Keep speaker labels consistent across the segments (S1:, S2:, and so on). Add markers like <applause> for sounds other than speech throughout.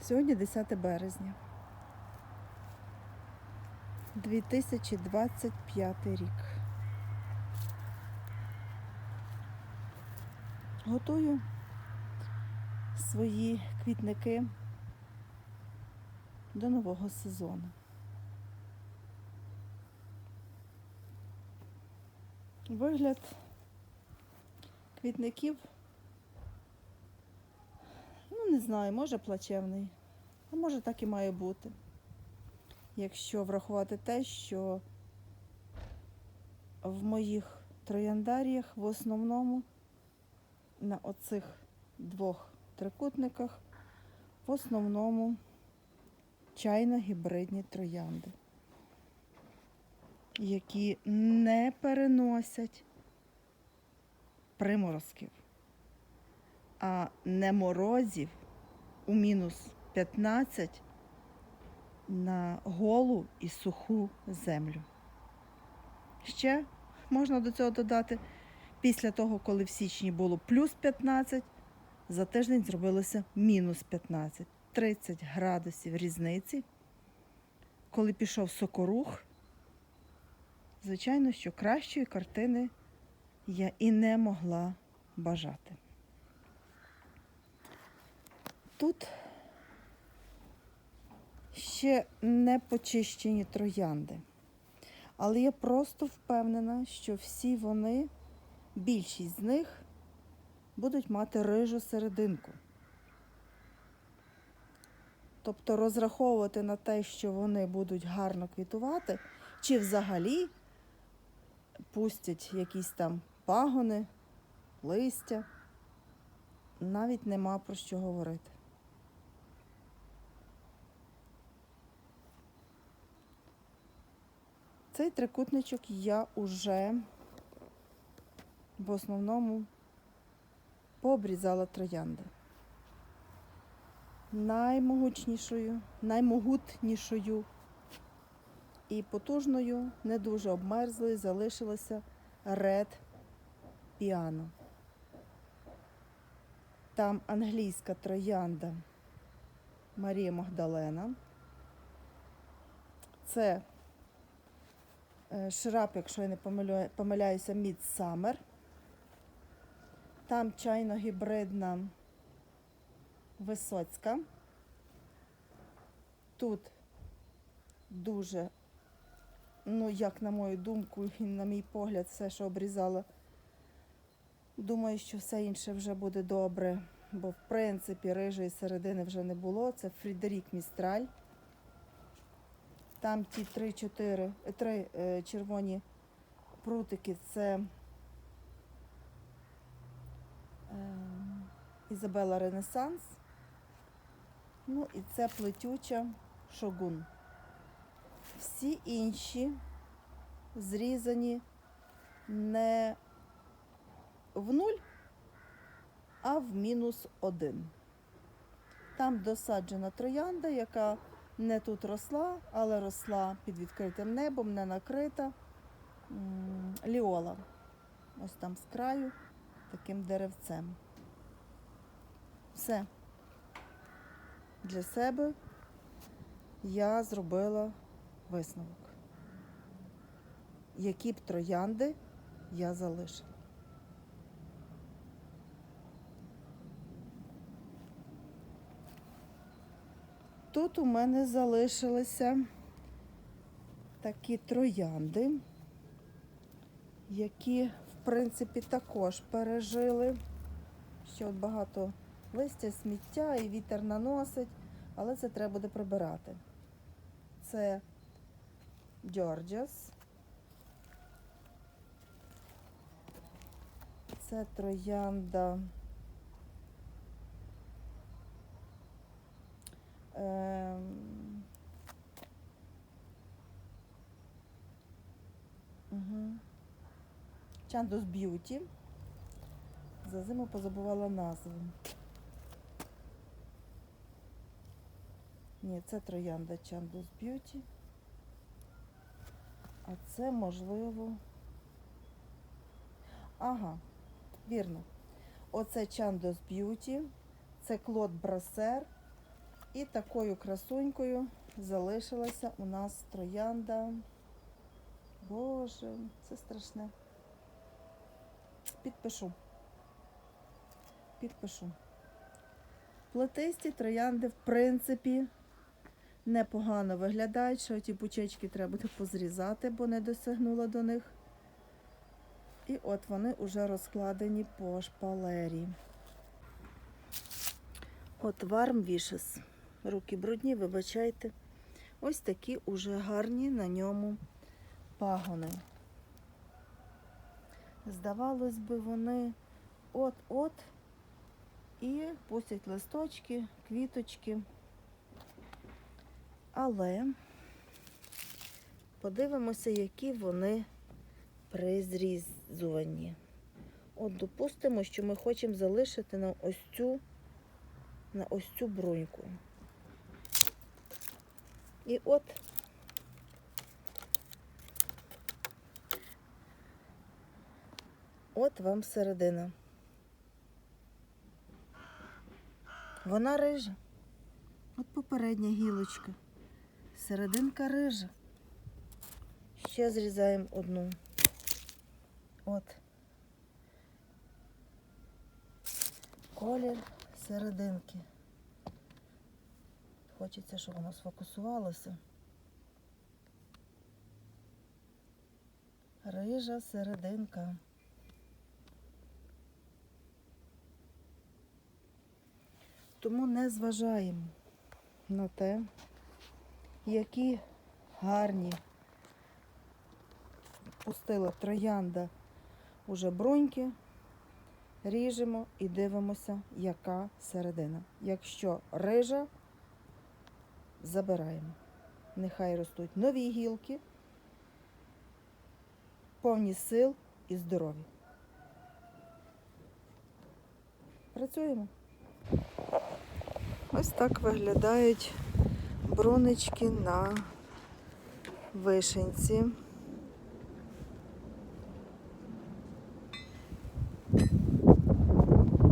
S1: Сьогодні 10 березня. 2025 рік. Готую свої квітники до нового сезону. Вигляд квітників, не знаю, може плачевний, а може так і має бути. Якщо врахувати те, що в моїх трояндаріях в основному на оцих двох трикутниках в основному чайно-гібридні троянди, які не переносять приморозків, а не морозів у мінус 15 на голу і суху землю. Ще можна до цього додати, після того, коли в січні було плюс 15, за тиждень зробилося мінус 15, 30 градусів різниці. Коли пішов сокорух, звичайно, що кращої картини я і не могла бажати. Тут ще не почищені троянди. Але я просто впевнена, що всі вони, більшість з них, будуть мати рижу серединку. Тобто розраховувати на те, що вони будуть гарно квітувати, чи взагалі пустять якісь там пагони, листя, навіть нема про що говорити. Цей трикутничок я уже в основному пообрізала троянди. Наймогучнішою, наймогутнішою і потужною, не дуже обмерзлою, залишилася Red Piano. Там англійська троянда Марія Магдалена. Це шрап, якщо я не помиляюся, Midsummer. Там чайно-гібридна Висоцька. Тут дуже, ну, як на мою думку і на мій погляд, все, що обрізала. Думаю, що все інше вже буде добре, бо в принципі рижої середини вже не було. Це Фрідерік Містраль. Там ті три-чотири, е, три е, червоні прутики це е, Ізабела Ренесанс. Ну і це плетюча шогун. Всі інші зрізані не в нуль, а в мінус один. Там досаджена троянда, яка не тут росла, але росла під відкритим небом, не накрита. Ліола. Ось там з краю таким деревцем. Все. Для себе я зробила висновок. Які б троянди я залишила. Тут у мене залишилися такі троянди, які, в принципі, також пережили. Ще от багато листя, сміття і вітер наносить, але це треба буде прибирати. Це Джорджіас. Це троянда. Чандос Б'юті. За зиму позабувала назву. Ні, це троянда Чандос Б'юті. А це можливо. Ага, вірно. Оце Чандос Б'юті, це Клод Брасер І такою красунькою залишилася у нас троянда. Боже, це страшне. Підпишу. Підпишу. Плетисті троянди, в принципі, непогано виглядають, що ті бучечки треба буде позрізати, бо не досягнула до них. І от вони вже розкладені по шпалері. От варм вішес. Руки брудні, вибачайте. Ось такі уже гарні на ньому пагони. Здавалось би, вони от-от і пустять листочки, квіточки. Але подивимося, які вони при зрізуванні. От допустимо, що ми хочемо залишити на ось цю, на ось цю бруньку. І от от вам середина. Вона рижа. От попередня гілочка. Серединка рижа. Ще зрізаємо одну. От. Колір серединки. Хочеться, щоб воно сфокусувалося. Рижа серединка. Тому не зважаємо на те, які гарні пустила троянда уже бруньки, ріжемо і дивимося, яка середина. Якщо рижа, забираємо. Нехай ростуть нові гілки, повні сил і здоров'я. Працюємо. Ось так виглядають бронечки на вишенці.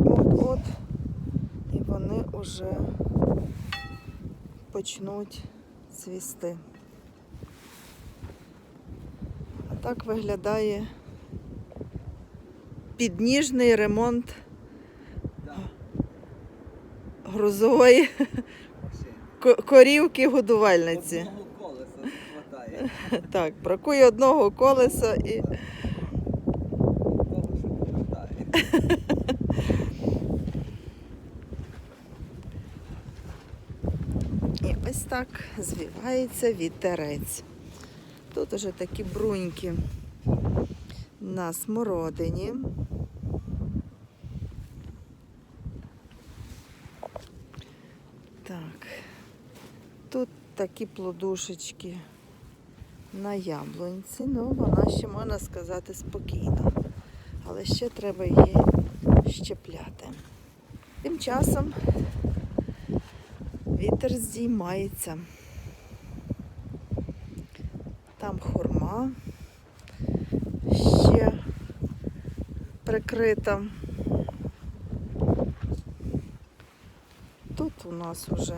S1: От-от, і вони вже почнуть цвісти. А так виглядає підніжний ремонт грузової корівки годувальниці. Так, бракує одного колеса і <laughs>
S2: Того, що повертає.
S1: І ось так звівається вітерець. Тут уже такі бруньки на смородині. Так, тут такі плодушечки на яблунці. Ну, вона ще можна сказати спокійна. Але ще треба її щепляти. Тим часом Вітер здіймається. Там хурма ще прикрита. Тут у нас вже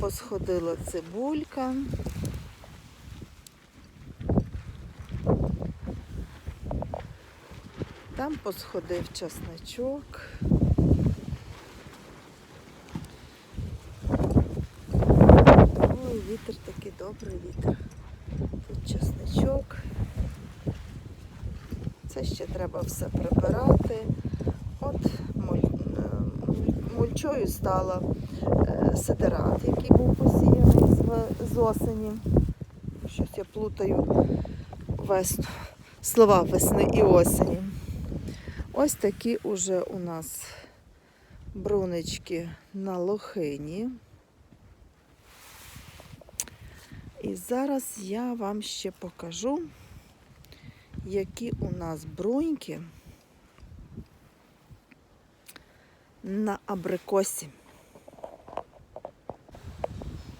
S1: посходила цибулька. Там посходив часничок. Добрий. Тут чесничок. Це ще треба все прибирати. От муль- е, мульчою стала е, сидерат, який був посіяний з осені. Щось я плутаю весну. Слова весни і осені. Ось такі уже у нас брунички на лохині. І зараз я вам ще покажу, які у нас бруньки на абрикосі.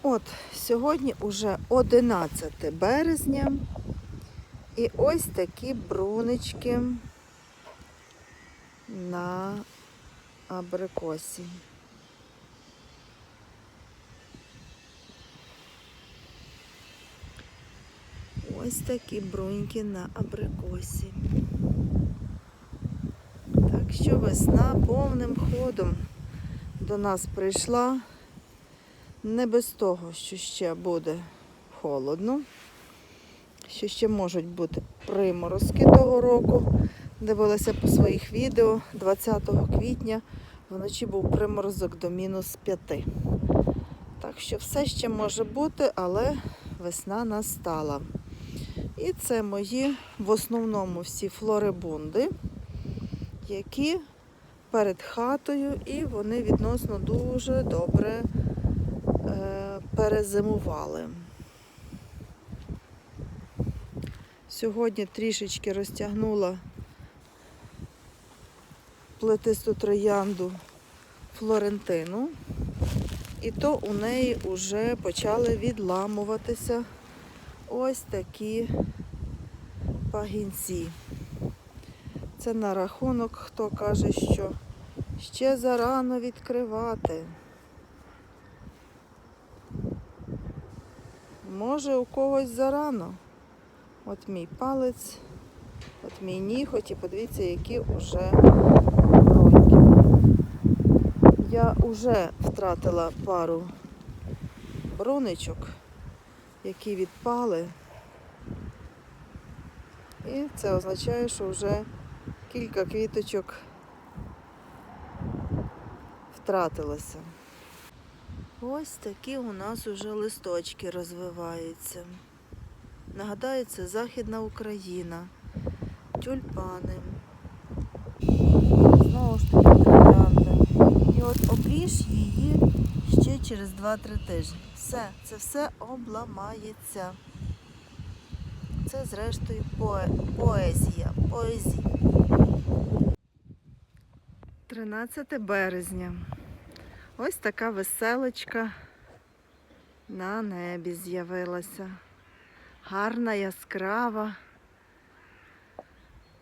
S1: От, сьогодні уже 11 березня. І ось такі брунички на абрикосі. Ось такі бруньки на абрикосі. Так що весна повним ходом до нас прийшла. Не без того, що ще буде холодно, що ще можуть бути приморозки того року. Дивилася по своїх відео 20 квітня вночі був приморозок до мінус 5. Так що все ще може бути, але весна настала. І це мої в основному всі флорибунди, які перед хатою, і вони відносно дуже добре е, перезимували. Сьогодні трішечки розтягнула плетисту троянду Флорентину, і то у неї вже почали відламуватися ось такі пагінці. Це на рахунок, хто каже, що ще зарано відкривати. Може, у когось зарано. От мій палець, от мій ніготь, і подивіться, які вже бруньки. Я вже втратила пару бруничок, які відпали. І це означає, що вже кілька квіточок втратилося. Ось такі у нас уже листочки розвиваються. Нагадаю, це Західна Україна, тюльпани. Знову ж таки. І от обріж її через 2-3 тижні. Все, це все обламається. Це, зрештою, пое- поезія. Поезія. 13 березня. Ось така веселочка на небі з'явилася. Гарна, яскрава.